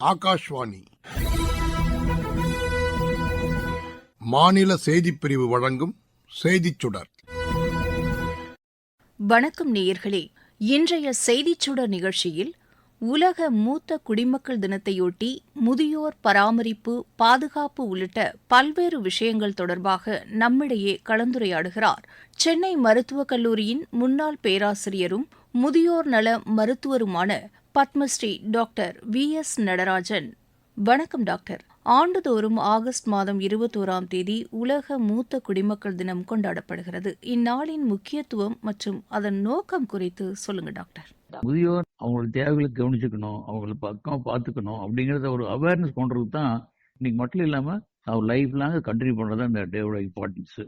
ஆகாஷ்வாணி. மாநில செய்தி பிரிவு வழங்கும் செய்திச் சுடர் வணக்கம் நேயர்களே. இன்றைய செய்திச் சுடர் நிகழ்ச்சியில் உலக மூத்த குடிமக்கள் தினத்தையொட்டி முதியோர் பராமரிப்பு பாதுகாப்பு உள்ளிட்ட பல்வேறு விஷயங்கள் தொடர்பாக நம்மிடையே கலந்துரையாடுகிறார். சென்னை மருத்துவக் கல்லூரியின் முன்னாள் பேராசிரியரும் முதியோர் நல மருத்துவருமான Padmashri doctor V S Natarajan. வணக்கம் டாக்டர். ஆண்டுதோறும் ஆகஸ்ட் மாதம் இருபத்தோராம் தேதி உலக மூத்த குடிமக்கள் தினம் கொண்டாடப்படுகிறது. இந்நாளின் முக்கியத்துவம் மற்றும் அதன் நோக்கம் குறித்து சொல்லுங்க டாக்டர். முதியோர் அவங்களோட தேவைகளை கவனிச்சுக்கணும் அவங்கள பக்கம் பார்த்துக்கணும் அப்படிங்கிறத ஒரு அவேர்னஸ் கொண்டதுக்கு தான் இன்னைக்கு மட்டும் இல்லாம அவர் லைஃப் லாங் கண்டினியூ பண்றது இந்த டேவோட இம்பார்ட்டன்ஸ்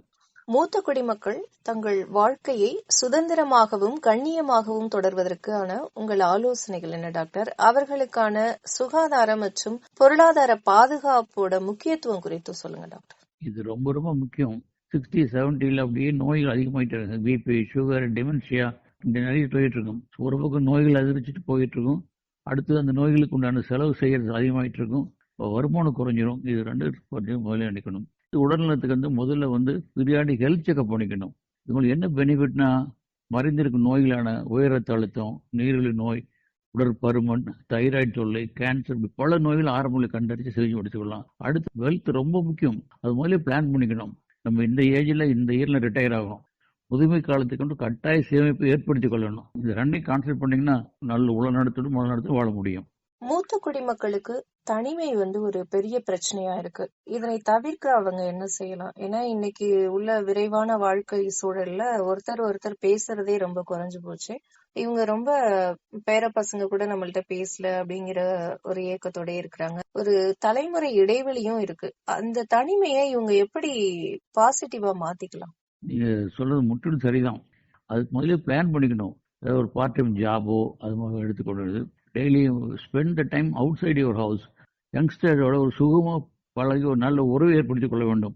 மூத்த குடிமக்கள் தங்கள் வாழ்க்கையை சுதந்திரமாகவும் கண்ணியமாகவும் தொடர்வதற்கான உங்கள் ஆலோசனைகள் என்ன டாக்டர்? அவர்களுக்கான சுகாதார மற்றும் பொருளாதார பாதுகாப்போட முக்கியத்துவம் குறித்து சொல்லுங்க டாக்டர். இது ரொம்ப ரொம்ப முக்கியம். சிக்ஸ்டி செவன்ட்டில அப்படியே நோய்கள் அதிகமாயிட்டு இருக்கு. பிபி சுகர் டெமென்ஷியா இந்த நிறைய போயிட்டு இருக்கும். ஒரு பக்கம் நோய்கள் அதிகரிச்சுட்டு போயிட்டு இருக்கும். அடுத்து அந்த நோய்களுக்கு உண்டான செலவு செய்யறது அதிகமாயிட்டு இருக்கும். வருமானம் குறைஞ்சிரும். இது ரெண்டு பற்றியும் முதல்ல நினைக்கணும். உடல்நலத்துக்கு வந்து முதல்ல வந்து பீரியாடிக் ஹெல்த் செக்அப் பண்ணிக்கணும். இவங்களுக்கு என்ன பெனிஃபிட்னா மறைந்திருக்கும் நோய்களான உயர் ரத்த அழுத்தம் நீரிழிவு நோய் உடற்பருமன் தைராய்டு தொல்லை கேன்சர் பல நோய்கள் ஆரம்பத்தில் கண்டறிச்சு சிகிச்சை முடிச்சுக்கலாம். அடுத்து வெல்த் ரொம்ப முக்கியம். அது முதல்ல பிளான் பண்ணிக்கணும். நம்ம இந்த ஏஜில் இந்த இயரில் ரிட்டையர் ஆகும் முதுமை காலத்துக்கு வந்து கட்டாய சேமிப்பு ஏற்படுத்தி கொள்ளணும். இது ரெண்டையும் கான்சென்ட் பண்ணீங்கன்னா நல்ல உடல் நடத்தோடு முழு நடத்தி வாழ முடியும். மூத்த குடிமக்களுக்கு தனிமை வந்து ஒரு பெரிய பிரச்சனையா இருக்கு. இதனை தவிர்க்க அவங்க என்ன செய்யலாம்? ஏன்னா இன்னைக்கு உள்ள விரைவான வாழ்க்கை சூழல்ல ஒருத்தர் ஒருத்தர் பேசுறதே ரொம்ப குறைஞ்சு போச்சு. இவங்க ரொம்ப பேர பசங்க கூட நம்மள்ட்ட பேசல அப்படிங்கிற ஒரு ஏக்கத்தோட இருக்கிறாங்க. ஒரு தலைமுறை இடைவெளியும் இருக்கு. அந்த தனிமையை இவங்க எப்படி பாசிட்டிவா மாத்திக்கலாம்? நீங்க சொல்றது முற்றிலும் சரிதான். அதுக்கு முதல்ல பிளான் பண்ணிக்கணும். ஏதாவது ஒரு பார்ட் டைம் ஜாபோ அது மாதிரி எடுத்துக்கொண்டு daily spend the time outside your house யங்ஸ்டரோட ஒரு சுகமாக பழகி ஒரு நல்ல உறவு ஏற்படுத்தி கொள்ள வேண்டும்.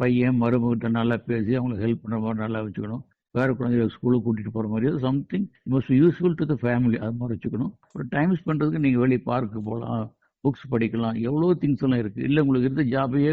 பையன் மருமகிட்ட நல்லா பேசி அவங்களுக்கு ஹெல்ப் பண்ணுற மாதிரி நல்லா வச்சுக்கணும். வேற குழந்தைகளை ஸ்கூலுக்கு கூட்டிகிட்டு போகிற மாதிரி. Something most useful to the family அது மாதிரி வச்சுக்கணும். ஒரு டைம் ஸ்பெண்ட் பண்ணுறதுக்கு நீங்கள் வெளியே பார்க்கு போகலாம் புக்ஸ் படிக்கலாம். எவ்வளோ திங்ஸ் எல்லாம் இருக்குது இல்லை உங்களுக்கு இருந்த ஜாபையே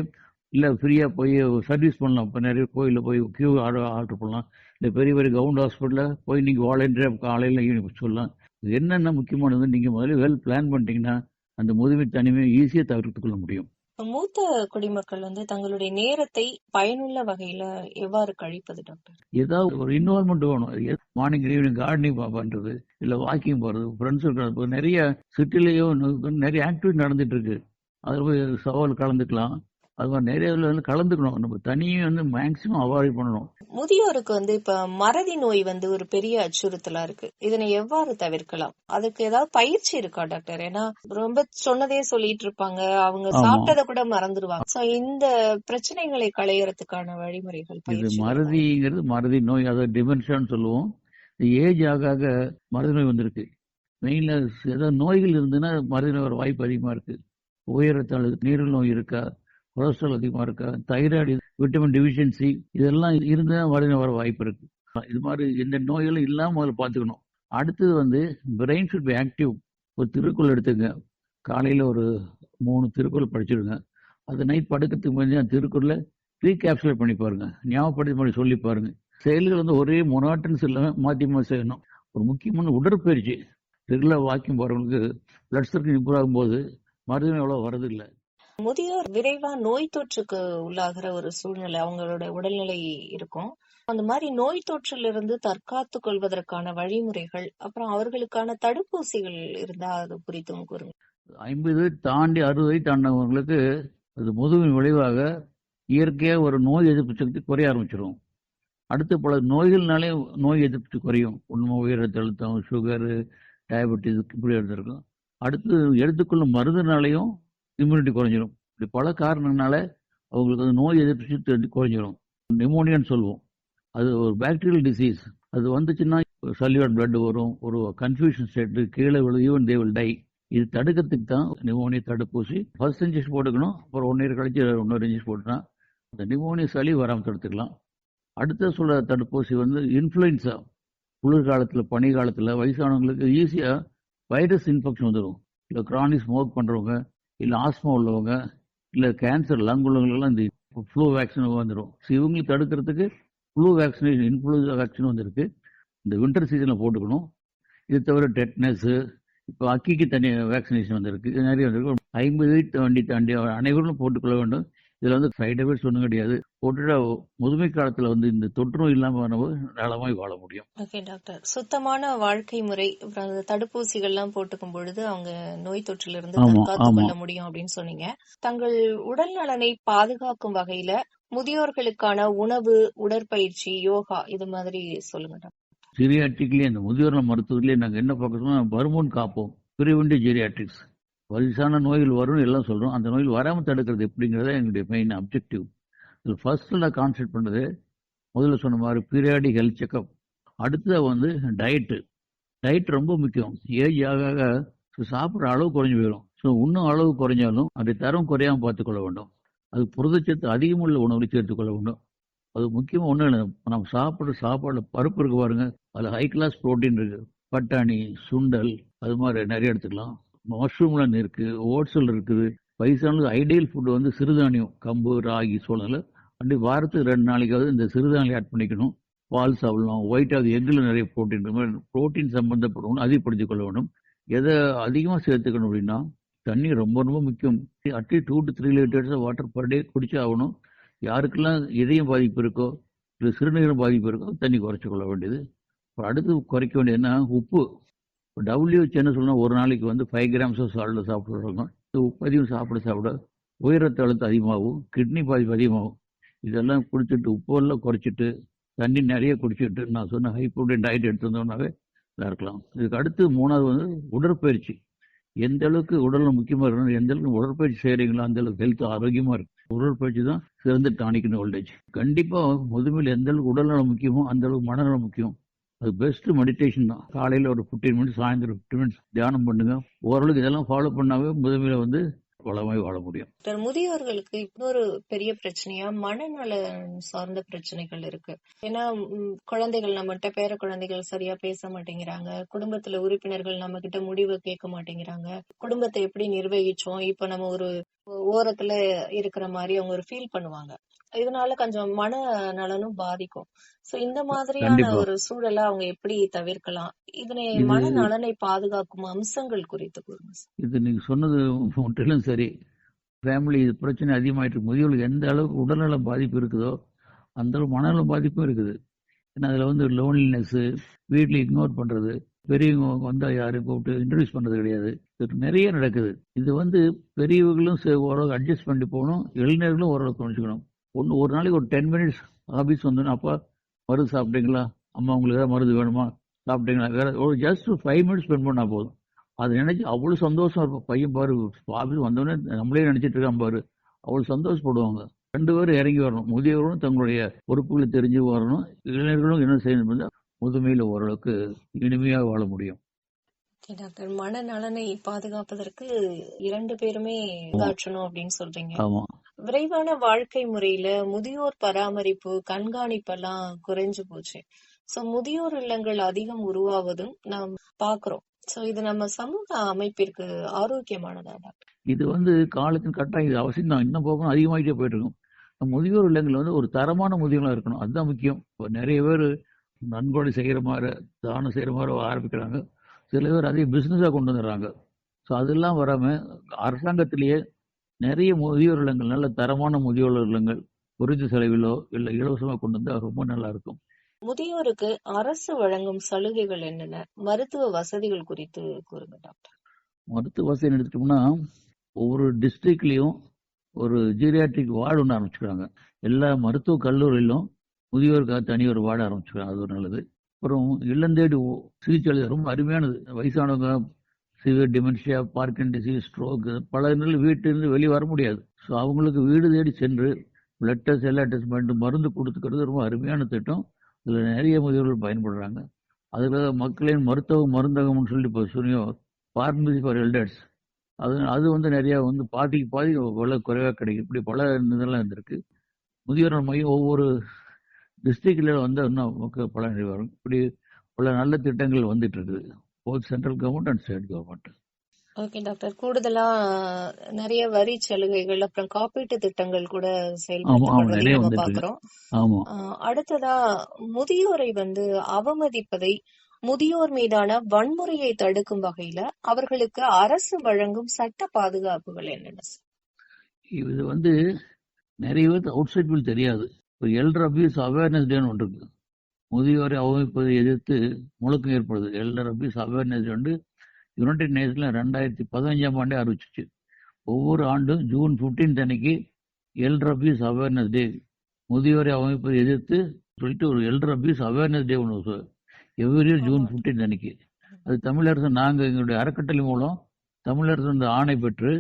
இல்லை ஃப்ரீயாக போய் சர்வீஸ் பண்ணலாம். இப்போ நிறைய கோயிலில் போய் கியூ ஆர்டர் ஆர்டர் பண்ணலாம் இல்லை பெரிய பெரிய கவர்மெண்ட் ஹாஸ்பிட்டலில் போய் நீங்கள் வாலண்டியர் காலையில் ஈவினிங் சொல்லலாம். என்னென்ன முக்கியமானது நீங்கள் முதல்ல வெல் பிளான் பண்ணிட்டீங்கன்னா அந்த முதுமை தனிமையை ஈஸியாக தவிர்த்து கொள்ள முடியும். மூத்த குடிமக்கள் வந்து தங்களுடைய நேரத்தை பயனுள்ள வகையில எவ்வாறு கழிப்பது டாக்டர் ஏதாவது ஒரு இன்வால்மெண்ட் வேணும். மார்னிங் ஈவினிங் கார்டனிங் பண்றது இல்ல வாக்கிங் போறது ஃப்ரெண்ட்ஸ் நிறைய சிட்டிலேயோ நிறைய ஆக்டிவிட்டி நடந்துட்டு இருக்கு. அதில் போய் சவால் கலந்துக்கலாம். அது மாதிரி நிறைய வந்து கலந்துக்கணும். நம்ம தனியே வந்து மேக்சிமம் அவாய்ட் பண்ணணும். முதியோருக்கு வந்து இப்ப மறதி நோய் வந்து ஒரு பெரிய அச்சுறுத்தலா இருக்கு. இதனை எவ்வாறு தவிர்க்கலாம்? அதுக்கு ஏதாவது பயிற்சி இருக்கா டாக்டர்? ஏன்னா ரொம்ப சொன்னதே சொல்லிட்டு இருப்பாங்க. அவங்க. சாப்பிட்டதை கூட மறந்துடுவாங்க சோ இந்த பிரச்சனைகளை களையறதுக்கான வழிமுறைகள் இது மறதிங்கிறது மறதி நோய் அதாவது டிமென்ஷியான்னு சொல்லுவோம். ஏஜ் ஆக ஆக மறதி நோய் வந்திருக்கு. மெயின்ல ஏதாவது நோய்கள் இருந்ததுன்னா மறதி நோய் வாய்ப்பு அதிகமா இருக்கு. உயரத்தாள் நீரில் நோய் இருக்கா? கொலஸ்ட்ரால் அதிகமாக இருக்கா? தைராய்டு விட்டமின் டிஃபிஷியன்சி இதெல்லாம் இருந்தால் வலிமை வர வாய்ப்பு இருக்கு. இது மாதிரி எந்த நோய்களும் இல்லாமல் முதல்ல பார்த்துக்கணும். அடுத்தது வந்து பிரெயின் ஷுட் பி ஆக்டிவ் ஒரு திருக்குறள் எடுத்துங்க காலையில் ஒரு மூணு திருக்குறள் படிச்சிருங்க. அது நைட் படுக்கிறதுக்கு முன்னாடி அந்த திருக்குறளை ரீகேப்சுலேட் பண்ணி பாருங்க. ஞாபகப்படுத்தி மாதிரி சொல்லி பாருங்க. செயல்கள் வந்து ஒரே மொனாட்டன்ஸ் இல்லாமல் மாற்றி மாத்தி செய்யணும். ஒரு முக்கியமான உடற்பயிற்சி. ரெகுலர் வாக்கிங் போகிறவங்களுக்கு பிளட் சர்க்கிள் இம்ப்ரூவ் ஆகும்போது மருத்துவம் எவ்வளோ வரது இல்லை முதியோர் விரைவா நோய் தொற்றுக்கு உள்ளாகிற ஒரு சூழ்நிலை அவங்களோட உடல்நிலை இருக்கும். அந்த மாதிரி நோய் தொற்றிலிருந்து தற்காத்து கொள்வதற்கான வழிமுறைகள் அப்புறம் அவர்களுக்கான தடுப்பூசிகள் இருந்தா அது குறித்தும் கூறுங்க. ஐம்பது தாண்டி அறுபதை தாண்டவங்களுக்கு அது முதுகின் விளைவாக இயற்கையா ஒரு நோய் எதிர்ப்பு சக்தி குறைய ஆரம்பிச்சிடும் அடுத்து பல நோய்கள்னாலே நோய் எதிர்ப்பு குறையும். உண்மை உயர் அழுத்தம் சுகரு டயபெட்டிஸ் இப்படி எடுத்திருக்கும். அடுத்து எடுத்துக்கொள்ளும் மருந்துனாலையும் இம்யூனிட்டி குறைஞ்சிரும். இப்படி பல காரணங்களால அவங்களுக்கு வந்து நோய் எதிர்ப்பு சக்தி குறைஞ்சிரும். நிமோனியான்னு சொல்லுவோம். அது ஒரு பாக்டீரியல் டிசீஸ் அது வந்துச்சுன்னா சல்யூட் பிளட் வரும் ஒரு கன்ஃபியூஷன் ஸ்டேட் கீழே விழு ஈவன் தே வில் டை இது தடுக்கிறதுக்கு தான் நிமோனியா தடுப்பூசி. ஃபர்ஸ்ட் இன்ஜெக்ஷன் போட்டுக்கணும் அப்புறம் ஒன் இயர் கழிச்சு இன்னொரு இன்ஜெக்ஷன் போட்டுனா அந்த நிமோனியா சளி வராமல் தடுத்துக்கலாம். அடுத்த சொல்ற தடுப்பூசி வந்து இன்ஃப்ளூயன்ஸா குளிர்காலத்தில் பனி காலத்தில் வயசானவங்களுக்கு ஈஸியாக வைரஸ் இன்ஃபெக்ஷன் வந்துடும் இல்லை கிரானிக் ஸ்மோக் பண்ணுறவங்க இல்லை ஆஸ்மா உள்ளவங்க இல்லை கேன்சர் லங் உள்ளவங்களெல்லாம் இந்த ஃப்ளூ வேக்சின் வந்துடும் ஸோ இவங்களுக்கு தடுக்கிறதுக்கு ஃப்ளூ வேக்சினேஷன் இன்ஃப்ளூன்சா வேக்சின் வந்திருக்கு. இந்த வின்டர் சீசனில் போட்டுக்கணும். இது தவிர டெட்னஸ்ஸு இப்போ அக்கிக்கு தனி வேக்சினேஷன் வந்திருக்கு. இது நிறைய வந்திருக்கு. ஐம்பது வயது தாண்டி தாண்டி அனைவரும் போட்டுக்கொள்ள வேண்டும். இதில் வந்து சைடு எஃபெக்ட்ஸ் ஒன்றும் கிடையாது. போட்டுட்டா முதுமை காலத்தில் வந்து இந்த தொற்று நோய் இல்லாமல் வரும்போது நலமாய் வாழ முடியும். ஓகே டாக்டர் சுத்தமான வாழ்க்கை முறை அப்புறம் தடுப்பூசிகள்லாம் போட்டுக்கும் பொழுது அவங்க நோய் தொற்றிலிருந்து ஆமா. கொள்ள முடியும் அப்படின்னு சொன்னீங்க. தங்கள் உடல் நலனை பாதுகாக்கும் வகையில முதியோர்களுக்கான உணவு உடற்பயிற்சி யோகா இது மாதிரி சொல்லுங்க டாக்டர் ஜெரியாட்ரிக்லேயே இந்த முதியோர் மருத்துவத்திலேயே நாங்கள் என்ன பார்க்கறோம்னா வருமுன் காப்போம். பிரிவென்டிவ் ஜெரியாட்ரிக்ஸ் வயசான நோய்கள் வரும்னு எல்லாம் சொல்கிறோம் அந்த நோய்கள் வராமல் தடுக்கிறது எப்படிங்கிறத எங்களுடைய மெயின் அப்ஜெக்டிவ் இதில் ஃபர்ஸ்ட்டில் நான் கான்சென்ட் பண்ணுறது முதல்ல சொன்ன மாதிரி பீரியாடிக் ஹெல்த் செக்அப் அடுத்தது வந்து டயட்டு டயட் ரொம்ப முக்கியம். ஏஜ் ஆக ஆக சாப்பிட்ற அளவு குறைஞ்சி போயிடும். ஸோ இன்னும் அளவு குறைஞ்சாலும் அதை தரம் குறையாமல் பார்த்துக்கொள்ள வேண்டும். அது புரதச்சத்து அதிகமுள்ள உணவுகளை சேர்த்துக்கொள்ள வேண்டும். அது முக்கியமாக ஒன்றும் இல்லை. நம்ம சாப்பிட்ற சாப்பாடில் பருப்பு இருக்கு பாருங்க. அதில் ஹை கிளாஸ் புரோட்டீன் இருக்குது பட்டாணி சுண்டல் அது மாதிரி நிறைய எடுத்துக்கலாம். மஷ்ரூம்ல இருக்கு ஓட்ஸில் இருக்குது. வயசானது ஐடியல் ஃபுட் வந்து சிறுதானியம் கம்பு ராகி சோளம் அப்படி வாரத்துக்கு ரெண்டு நாளைக்காவது இந்த சிறுதானியம் ஆட் பண்ணிக்கணும். பால் சாப்பிடலாம். ஒயிட் அது எக்கில் நிறைய ப்ரோட்டீன் ப்ரோட்டீன் சம்பந்தப்படணும் அதிகப்படுத்திக் கொள்ள வேணும் எதை அதிகமாக சேர்த்துக்கணும் அப்படின்னா தண்ணி ரொம்ப ரொம்ப முக்கியம். At least two to three litres water per day குடிச்சே ஆகணும். யாருக்கெல்லாம் இதயம் பாதிப்பு இருக்கோ இல்லை சிறுநீரக பாதிப்பு இருக்கோ தண்ணி குறைச்சி கொள்ள வேண்டியது. அடுத்து குறைக்க வேண்டியதுன்னா உப்பு. இப்போ சொன்னால் என்ன சொல்லணும் ஒரு நாளைக்கு வந்து ஃபைவ் கிராம்ஸ் ஆஃப் சால்ட் சாப்பிட்றவங்க உப்பு சாப்பிட சாப்பிட உயரத்த அழுத்தம் அதிகமாகும் கிட்னி பாதிப்பு அதிகமாகும். இதெல்லாம் குடிச்சிட்டு உப்பெல்லாம் குறைச்சிட்டு தண்ணி நிறைய குடிச்சிட்டு நான் சொன்ன ஹை ப்ரோட்டீன் டயட் எடுத்துருந்தோம்னாவே இதாக இருக்கலாம். இதுக்கு அடுத்து மூணாவது வந்து உடற்பயிற்சி. எந்த அளவுக்கு உடலில் முக்கியமாக இருக்கணும் எந்த அளவுக்கு உடற்பயிற்சி செய்கிறீங்களோ அந்த அளவுக்கு ஹெல்த் ஆரோக்கியமாக இருக்கும் உடற்பயிற்சி தான் சிறந்த டானிக்னு ஓல்டேஜ் கண்டிப்பாக முதுமையில் எந்த அளவுக்கு உடல்நலம் முக்கியமோ அந்த அளவுக்கு மனநலம் முக்கியம். அது பெஸ்ட் மெடிடேஷன் தான். காலையில் ஒரு ஃபிஃப்டீன் மினிட்ஸ் சாயந்தரம் ஃபிஃப்டின் மினிட்ஸ் தியானம் பண்ணுங்க. ஓரளவுக்கு இதெல்லாம் ஃபாலோ பண்ணாவே முதுமையில வந்து வளமாய் வாழ முடியும். முதியோர்களுக்கு இன்னொரு பெரிய பிரச்சனையா மனநல சார்ந்த பிரச்சனைகள் இருக்கு. ஏன்னா குழந்தைகள் நம்மகிட்ட பேர குழந்தைகள் சரியா பேச மாட்டேங்கிறாங்க. குடும்பத்துல உறுப்பினர்கள் நம்ம கிட்ட முடிவு கேட்க மாட்டேங்கிறாங்க. குடும்பத்தை எப்படி நிர்வகிச்சோம்? இப்ப நம்ம ஒரு ஓரத்துல இருக்கிற மாதிரி அவங்க ஒரு ஃபீல் பண்ணுவாங்க இதனால கொஞ்சம் மன நலனும் பாதிக்கும் சோ இந்த மாதிரியான. ஒரு சூழலை அவங்க எப்படி தவிர்க்கலாம் இதனை இது- மன நலனை பாதுகாக்கும் அம்சங்கள் குறித்து கூறுங்க. இது நீங்கள் சொன்னது முற்றிலும் சரி ஃபேமிலி இது பிரச்சனை அதிகமாயிட்டு. முதியோர்களுக்கு எந்த அளவுக்கு உடல்நல பாதிப்பு இருக்குதோ அந்த அளவு மனநல பாதிப்பும் இருக்குது ஏன்னா அதில் வந்து லோன்லினஸ்ஸு வீட்டில் இக்னோர் பண்ணுறது பெரியவங்க வந்தால் யாரும் கூப்பிட்டு இன்ட்ரடியூஸ் பண்ணுறது கிடையாது. இது நிறைய நடக்குது. இது வந்து பெரியவர்களும் ஓரளவுக்கு அட்ஜஸ்ட் பண்ணி போகணும். இளைஞர்களும் ஓரளவுக்கு புரிஞ்சுக்கணும் ஒன்று ஒரு நாளைக்கு ஒரு டென் மினிட்ஸ் ஆஃபீஸ் வந்தோன்னா அப்பா மருந்து சாப்பிட்டீங்களா? அம்மா உங்களுக்கு ஏதாவது மருந்து வேணுமா? சாப்பிட்டீங்களா? வேற ஒரு ஜஸ்ட் ஃபைவ் மினிட்ஸ் ஸ்பெண்ட் பண்ணால் போதும். அது நினச்சி அவ்வளோ சந்தோஷம் இருக்கும் பையன் பாரு ஆஃபீஸ் வந்தோடனே நம்மளே நினச்சிட்டு இருக்கான் பாரு. அவ்வளோ சந்தோஷப்படுவாங்க. ரெண்டு பேரும் இறங்கி வரணும். முதியவர்களும் தங்களுடைய பொறுப்புகளை தெரிஞ்சு வரணும். இளைஞர்களும் என்ன செய்யணும்? முதுமையில் ஓரளவுக்கு இனிமையாக வாழ முடியும். டாக்டர் மனநலனை பாதுகாப்பதற்கு இரண்டு பேருமே காற்றணும் அப்படின்னு சொல்றீங்க. ஆமா. விரைவான வாழ்க்கை முறையில முதியோர் பராமரிப்பு கண்காணிப்பெல்லாம் குறைஞ்சு போச்சு. சோ முதியோர் இல்லங்கள் அதிகம் உருவாவதும் நாம் பாக்குறோம். சோ இது நம்ம சமூக அமைப்பிற்கு ஆரோக்கியமானதா டாக்டர்? இது வந்து காலத்தின் கட்டாயம் இது அவசியம் தான். இன்னும் போகணும் அதிகமாகிட்டே போயிட்டு இருக்கும். முதியோர் இல்லங்கள் வந்து ஒரு தரமான முதியோர்களாக இருக்கணும். அதுதான் முக்கியம். நிறைய பேர் நன்கொடை செய்கிற மாதிரி தானம் செய்கிற மாதிரி ஆரம்பிக்கிறாங்க. சில பேர் அதே பிஸ்னஸாக கொண்டு வந்துடுறாங்க. ஸோ அதெல்லாம் வராமல் அரசாங்கத்திலேயே நிறைய முதியோர் இல்லங்கள் நல்ல தரமான முதியோர் இல்லங்கள் குறைந்த செலவிலோ இல்லை இலவசமாக கொண்டு வந்தால் ரொம்ப நல்லா இருக்கும். முதியோருக்கு அரசு வழங்கும் சலுகைகள் என்னென்ன? மருத்துவ வசதிகள் குறித்து கூறுங்க டாக்டர். மருத்துவ வசதி எடுத்துட்டோம்னா ஒவ்வொரு டிஸ்ட்ரிக்ட்லேயும் ஒரு ஜீரியாட்ரிக் வார்டு ஒன்று ஆரம்பிச்சுக்கிறாங்க. எல்லா மருத்துவ கல்லூரியிலும் முதியோருக்காக தனி ஒரு வாட ஆரம்பிச்சுக்கிறாங்க அது ஒரு நல்லது. அப்புறம் இல்லந்தேடி சிகிச்சை அளித்தல் ரொம்ப அருமையானது. வயசானவங்க severe dementia Parkinson's disease stroke பல நாள் வீட்டிலிருந்து வெளியே வர முடியாது. ஸோ அவங்களுக்கு வீடு தேடி சென்று பிளட் டெஸ்ட் எல்லா டெஸ்ட் பண்ணிட்டு மருந்து கொடுத்துக்கிறது ரொம்ப அருமையான திட்டம். இதில் நிறைய முதியோர்கள் பயன்படுறாங்க. அதுக்காக மக்களின் மருத்துவ மருந்தகம்னு சொல்லி இப்போ சொன்னியோ பார்மசி ஃபார் எல்டர்ஸ் அது அது வந்து நிறையா வந்து பாதிக்கு பாதி விலை குறைவாக கிடைக்கும் இப்படி பல இதெல்லாம் இருந்திருக்கு. முதியோர் மையம் ஒவ்வொரு டிஸ்ட்ரிக்ட்ல வந்து இன்னும் மக்கள் பலன் வரும். இப்படி பல நல்ல திட்டங்கள் வந்துட்டு இருக்குது both central government and state government. Okay doctor. கூடுதலா நிறைய வரி சலுகைகள் அப்புறம் காப்பீட்டு திட்டங்கள் கூட ஆஹ் அடுத்ததா முதியோரை வந்து அவமதிப்பதை முதியோர் மீதான வன்முறையை தடுக்கும் வகையில அவர்களுக்கு அரசு வழங்கும் சட்ட பாதுகாப்புகள் என்னென்ன? இது வந்து நிறைய பேருக்கு அவுட் சைட் தெரியாது. இப்போ எல்டர் அபியூஸ் அவேர்னஸ் டேன்னு ஒன்று இருக்கு. முதியோரை அவமதிப்பதை எதிர்த்து முழக்கம் ஏற்படுது. எல்டர் அபியூஸ் அவேர்னஸ் டே வந்து யுனைடெட் நேஷன்ல ரெண்டாயிரத்தி பதினஞ்சாம் ஆண்டே அறிவிச்சிச்சு. ஒவ்வொரு ஆண்டும் ஜூன் 15 அன்னைக்கு எல்டர் அபியூஸ் அவேர்னஸ் டே முதியோரை அவமைப்பதை எதிர்த்து சொல்லிட்டு ஒரு எல்டர் அபியூஸ் அவேர்னஸ் டே ஒன்று எவ்ரி இயர் ஜூன் 15 அன்னைக்கு. அது தமிழரசு நாங்கள் எங்களுடைய அறக்கட்டளை மூலம் தமிழரசு ஆணை பெற்று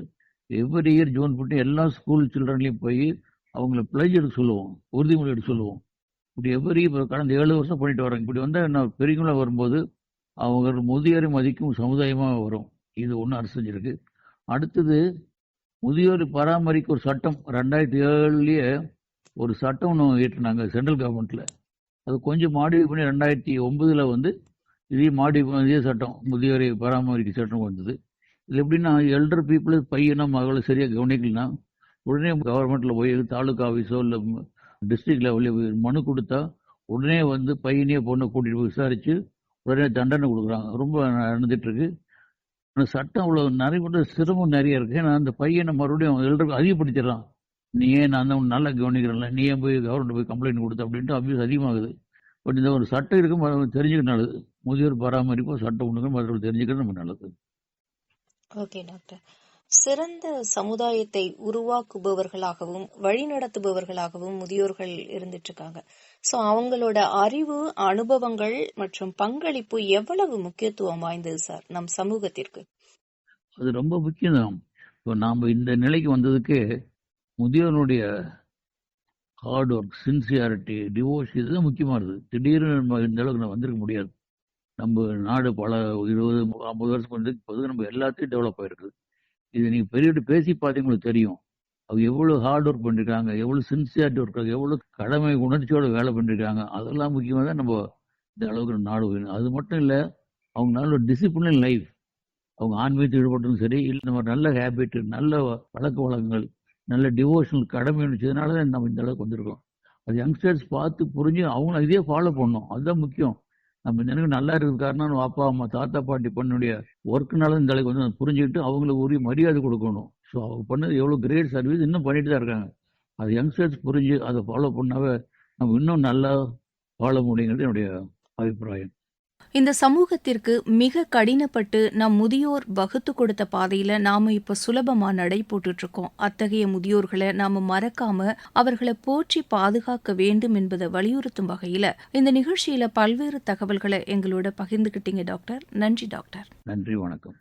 எவ்ரி இயர் ஜூன் 15 எல்லா ஸ்கூல் சில்ட்ரன்லையும் போய் அவங்கள பிளஜ் எடுக்க சொல்லுவோம். உறுதிமொழி எடுக்க சொல்லுவோம். இப்படி எவ்ரி இப்போ கடந்த ஏழு வருஷம் பண்ணிட்டு வரோம் இப்படி வந்தால் என்ன பெரியவங்களாக வரும்போது அவங்க முதியோரை மதிக்கும் சமுதாயமாக வரும். இது ஒன்று அரசு செஞ்சிருக்கு அடுத்தது முதியோரை பராமரிக்க ஒரு சட்டம் ரெண்டாயிரத்தி ஏழுலேயே ஒரு சட்டம் ஒன்று ஏற்றினாங்க சென்ட்ரல் கவர்மெண்ட்டில் அது கொஞ்சம் மாடிஃபை பண்ணி ரெண்டாயிரத்தி ஒம்பதில் வந்து இதே மாடிஃபை இதே சட்டம் முதியோரை பராமரிக்க சட்டம் வந்தது. இது எப்படின்னா எல்டர் பீப்புள் பையனும் மகளை சரியாக கவனிக்கலாம் உடனே கவர்மெண்ட்ல போய் தாலுகா ஆஃபீஸோ இல்லை டிஸ்ட்ரிக்ட் லெவலில் மனு கொடுத்தா உடனே வந்து பையனையே பொண்ணை கூட்டிட்டு போய் விசாரிச்சு உடனே தண்டனை கொடுக்குறாங்க. ரொம்ப நடந்துட்டு இருக்கு. சட்டம் அவ்வளோ நிறைய கூட சிரமம் நிறைய இருக்கு. ஏன்னா அந்த பையனை மறுபடியும் எல்லாருக்கும் அதிகப்படுத்திடுறான். நீ ஏன் நான் தான் நல்லா கவனிக்கிறேன்ல? நீ ஏன் போய் கவர்மெண்ட் போய் கம்ப்ளைண்ட் கொடுத்த? அப்படின்ட்டு அபியூஸ் அதிகமாகுது. பட் இந்த ஒரு சட்டம் இருக்கும் தெரிஞ்சுக்க நல்லது. முதியோர் பராமரிப்பு சட்டம் ஒன்றுங்க மற்றவர்கள் தெரிஞ்சுக்கிறது ரொம்ப நல்லது. ஓகே டாக்டர் சிறந்த சமுதாயத்தை உருவாக்குபவர்களாகவும் வழிநடத்துபவர்களாகவும் முதியோர்கள் இருந்துட்டு இருக்காங்க சோ அவங்களோட அறிவு அனுபவங்கள் மற்றும் பங்களிப்பு எவ்வளவு முக்கியத்துவம் வாய்ந்தது சார் நம் சமூகத்திற்கு? அது ரொம்ப முக்கியம் தான் இப்போ நாம் இந்த நிலைக்கு வந்ததுக்கு முதியோருடைய ஹார்ட் ஒர்க் சின்சியாரிட்டி டிவோர்ஸ் இதுதான் முக்கியமானது திடீர்னு நம்ம இந்த அளவுக்கு நம்ம வந்திருக்க முடியாது. நம்ம நாடு பல இருபது ஐம்பது வருஷம் வந்து இப்போது நம்ம எல்லாத்தையும் டெவலப் ஆகிருக்குது இது நீங்க பெரிய பேசி பார்த்தீங்களுக்கு தெரியும். அவங்க எவ்வளவு ஹார்ட் ஒர்க் பண்ணிருக்காங்க எவ்வளவு சின்சியாரிட்டி ஒர்க் எவ்வளவு கடமை உணர்ச்சியோட வேலை பண்ணிருக்காங்க. அதெல்லாம் முக்கியமாக தான் நம்ம இந்த அளவுக்கு நாடு உயரணும். அது மட்டும் இல்லை அவங்க நல்ல டிசிப்ளின் லைஃப் அவங்க ஆன்மீகத்தில் ஈடுபட்டும் சரி இல்லை நம்ம நல்ல ஹேபிட் நல்ல பழக்க வழக்கங்கள் நல்ல டிவோஷனல் கடமை வச்சதுனால தான் நம்ம இந்த அளவுக்கு வந்திருக்கோம். அது யங்ஸ்டர்ஸ் பார்த்து புரிஞ்சு அவங்களும் இதே ஃபாலோ பண்ணணும். அதுதான் முக்கியம். நம்ம எனக்கு நல்லா இருக்கிறது காரணம் அப்பா அம்மா தாத்தா பாட்டி பண்ணுடைய ஒர்க்குனால இந்த அளவுக்கு வந்து புரிஞ்சுக்கிட்டு அவங்களுக்கு உரிய மரியாதை கொடுக்கணும். ஸோ அவங்க பண்ணது எவ்வளோ கிரேட் சர்வீஸ் இன்னும் பண்ணிட்டு தான் இருக்காங்க. அது யங்ஸ்டர்ஸ் புரிஞ்சு அதை ஃபாலோ பண்ணாவே நம்ம இன்னும் நல்லா வாழ முடியுங்கிறது என்னுடைய அபிப்பிராயம். இந்த சமூகத்திற்கு மிக கடினப்பட்டு நம் முதியோர் வகுத்து கொடுத்த பாதையில நாம இப்ப சுலபமா நடை போட்டுட்டு இருக்கோம் அத்தகைய முதியோர்களை நாம மறக்காம அவர்களை போற்றி பாதுகாக்க வேண்டும் என்பதை வலியுறுத்தும் வகையில இந்த நிகழ்ச்சியில பல்வேறு தகவல்களை எங்களோட பகிர்ந்துகிட்டீங்க டாக்டர். நன்றி டாக்டர். நன்றி வணக்கம்.